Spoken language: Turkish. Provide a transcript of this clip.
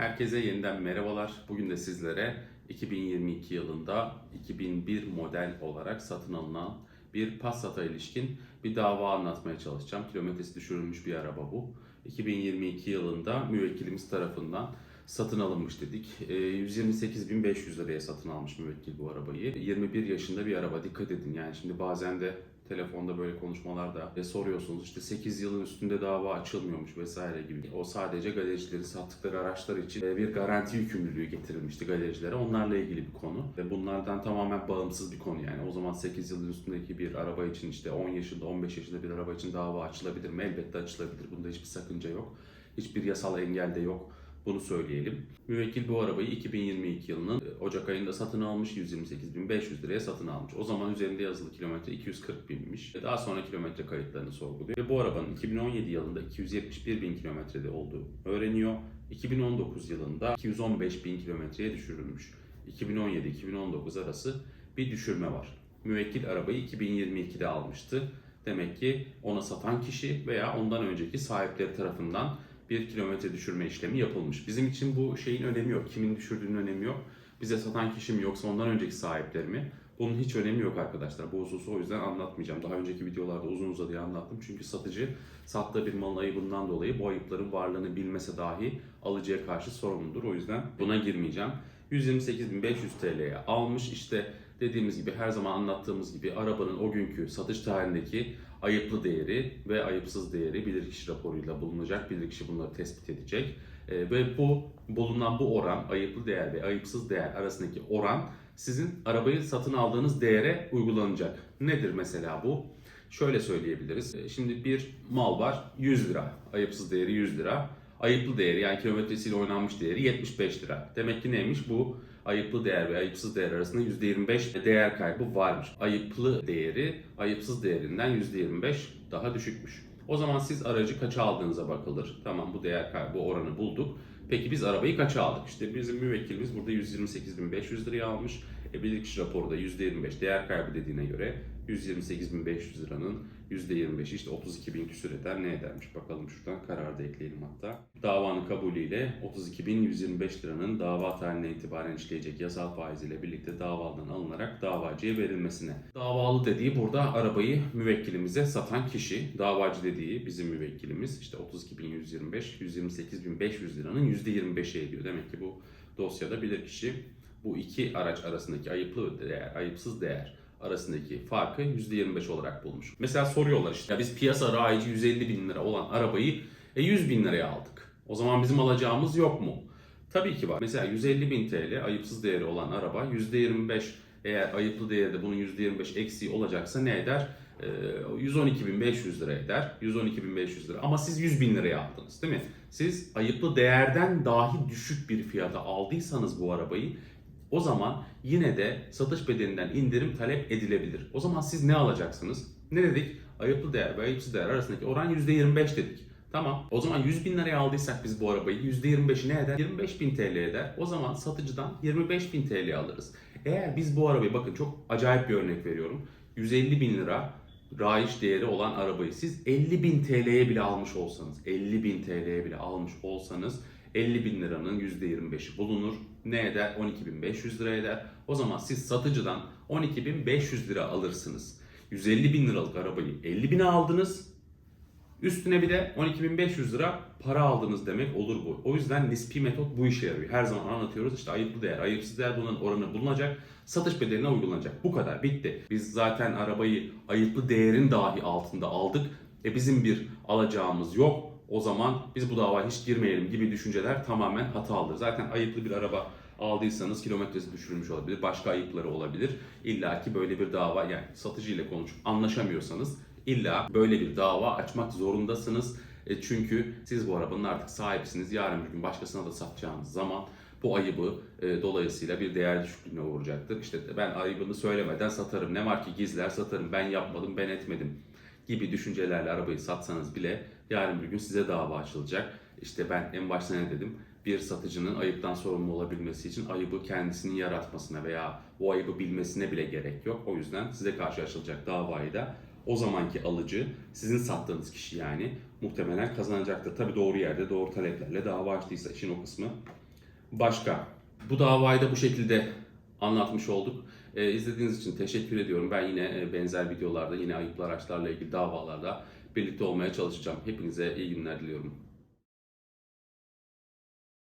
Herkese yeniden merhabalar. Bugün de sizlere 2022 yılında 2001 model olarak satın alınan bir Passat'a ilişkin bir dava anlatmaya çalışacağım. Kilometresi düşürülmüş bir araba bu. 2022 yılında müvekkilimiz tarafından satın alınmış dedik. Ee, 128.500 liraya satın almış müvekkil bu arabayı. 21 yaşında bir araba dikkat edin yani şimdi bazen de telefonda böyle konuşmalarda e, soruyorsunuz işte 8 yılın üstünde dava açılmıyormuş vesaire gibi. O sadece galericilerin sattıkları araçlar için e, bir garanti yükümlülüğü getirilmişti galericilere. Onlarla ilgili bir konu. Ve bunlardan tamamen bağımsız bir konu yani. O zaman 8 yılın üstündeki bir araba için işte 10 yaşında 15 yaşında bir araba için dava açılabilir mi? Elbette açılabilir. Bunda hiçbir sakınca yok. Hiçbir yasal engel de yok. Bunu söyleyelim. Müvekkil bu arabayı 2022 yılının e, Ocak ayında satın almış. 128.500 liraya satın almış. O zaman üzerinde yazılı kilometre 240 binmiş. Daha sonra kilometre kayıtlarını sorguluyor. Ve bu arabanın 2017 yılında 271 bin kilometrede olduğu öğreniyor. 2019 yılında 215 bin kilometreye düşürülmüş. 2017-2019 arası bir düşürme var. Müvekkil arabayı 2022'de almıştı. Demek ki ona satan kişi veya ondan önceki sahipleri tarafından bir kilometre düşürme işlemi yapılmış. Bizim için bu şeyin önemi yok. Kimin düşürdüğünün önemi yok. Bize satan kişi mi yoksa ondan önceki sahipleri mi? Bunun hiç önemi yok arkadaşlar. Bu hususu o yüzden anlatmayacağım. Daha önceki videolarda uzun uzadıya anlattım. Çünkü satıcı sattığı bir malın ayıbından dolayı bu ayıpların varlığını bilmese dahi alıcıya karşı sorumludur. O yüzden buna girmeyeceğim. 128.500 TL'ye almış. İşte dediğimiz gibi her zaman anlattığımız gibi arabanın o günkü satış tarihindeki ayıplı değeri ve ayıpsız değeri bilirkişi raporuyla bulunacak. Bilirkişi bunları tespit edecek. Ee, ve bu bulunan bu oran, ayıplı değer ve ayıpsız değer arasındaki oran sizin arabayı satın aldığınız değere uygulanacak. Nedir mesela bu? Şöyle söyleyebiliriz. Ee, Şimdi bir mal var 100 lira. Ayıpsız değeri 100 lira. Ayıplı değeri yani kilometresiyle oynanmış değeri 75 lira. Demek ki neymiş bu? Ayıplı değer ve ayıpsız değer arasında %25 değer kaybı varmış. Ayıplı değeri ayıpsız değerinden %25 daha düşükmüş. O zaman siz aracı kaça aldığınıza bakılır. Tamam bu değer kaybı oranı bulduk. Peki biz arabayı kaça aldık? İşte bizim müvekkilimiz burada 128.500 liraya almış. E, bilirkişi raporu da %25 değer kaybı dediğine göre 128.500 liranın %25'i işte 32.000 küsür eder. Ne edermiş? Bakalım şuradan karar da ekleyelim hatta. Davanın kabulüyle 32.125 liranın dava tarihine itibaren işleyecek yasal faiziyle birlikte davadan alınarak davacıya verilmesine. Davalı dediği burada arabayı müvekkilimize satan kişi. Davacı dediği bizim müvekkilimiz işte 32.125, 128.500 liranın %25'i ediyor. Demek ki bu dosyada bilirkişi bu iki araç arasındaki ayıplı değer, ayıpsız değer arasındaki farkı %25 olarak bulmuş. Mesela soruyorlar işte ya biz piyasa raici 150 bin lira olan arabayı e, 100 bin liraya aldık. O zaman bizim alacağımız yok mu? Tabii ki var. Mesela 150 bin TL ayıpsız değeri olan araba %25 eğer ayıplı değeri de bunun %25 eksiği olacaksa ne eder? Ee, 112.500 lira eder. 112.500 lira. Ama siz 100 bin liraya aldınız değil mi? Siz ayıplı değerden dahi düşük bir fiyata aldıysanız bu arabayı o zaman yine de satış bedelinden indirim talep edilebilir. O zaman siz ne alacaksınız? Ne dedik? Ayıplı değer ve ayıpsız değer arasındaki oran %25 dedik. Tamam. O zaman 100 bin liraya aldıysak biz bu arabayı %25'i ne eder? 25 bin TL eder. O zaman satıcıdan 25 bin TL alırız. Eğer biz bu arabayı bakın çok acayip bir örnek veriyorum. 150 bin lira raiş değeri olan arabayı siz 50 bin TL'ye bile almış olsanız, 50 bin TL'ye bile almış olsanız 50 bin liranın %25'i bulunur. Ne eder? 12.500 lira eder. O zaman siz satıcıdan 12.500 lira alırsınız. 150 bin liralık arabayı 50 bine aldınız. Üstüne bir de 12.500 lira para aldınız demek olur bu. O yüzden nispi metot bu işe yarıyor. Her zaman anlatıyoruz işte ayıplı değer, ayıpsız değer bunun oranı bulunacak. Satış bedeline uygulanacak. Bu kadar bitti. Biz zaten arabayı ayıplı değerin dahi altında aldık. E bizim bir alacağımız yok. O zaman biz bu davaya hiç girmeyelim gibi düşünceler tamamen hatalıdır. Zaten ayıplı bir araba aldıysanız kilometresi düşürülmüş olabilir, başka ayıpları olabilir. İlla ki böyle bir dava yani satıcı ile konuşup anlaşamıyorsanız illa böyle bir dava açmak zorundasınız. E çünkü siz bu arabanın artık sahipsiniz. Yarın bir gün başkasına da satacağınız zaman bu ayıbı e, dolayısıyla bir değer düşüklüğüne uğrayacaktır. İşte ben ayıbını söylemeden satarım. Ne var ki gizler satarım. Ben yapmadım, ben etmedim gibi düşüncelerle arabayı satsanız bile yarın bir gün size dava açılacak. İşte ben en başta ne dedim? Bir satıcının ayıptan sorumlu olabilmesi için ayıbı kendisinin yaratmasına veya o ayıbı bilmesine bile gerek yok. O yüzden size karşı açılacak davayı da o zamanki alıcı, sizin sattığınız kişi yani muhtemelen kazanacaktır. Tabii doğru yerde, doğru taleplerle dava açtıysa işin o kısmı Başka. Bu davayı da bu şekilde anlatmış olduk. Ee, izlediğiniz için teşekkür ediyorum. Ben yine e, benzer videolarda, yine ayıplı araçlarla ilgili davalarda birlikte olmaya çalışacağım. Hepinize iyi günler diliyorum.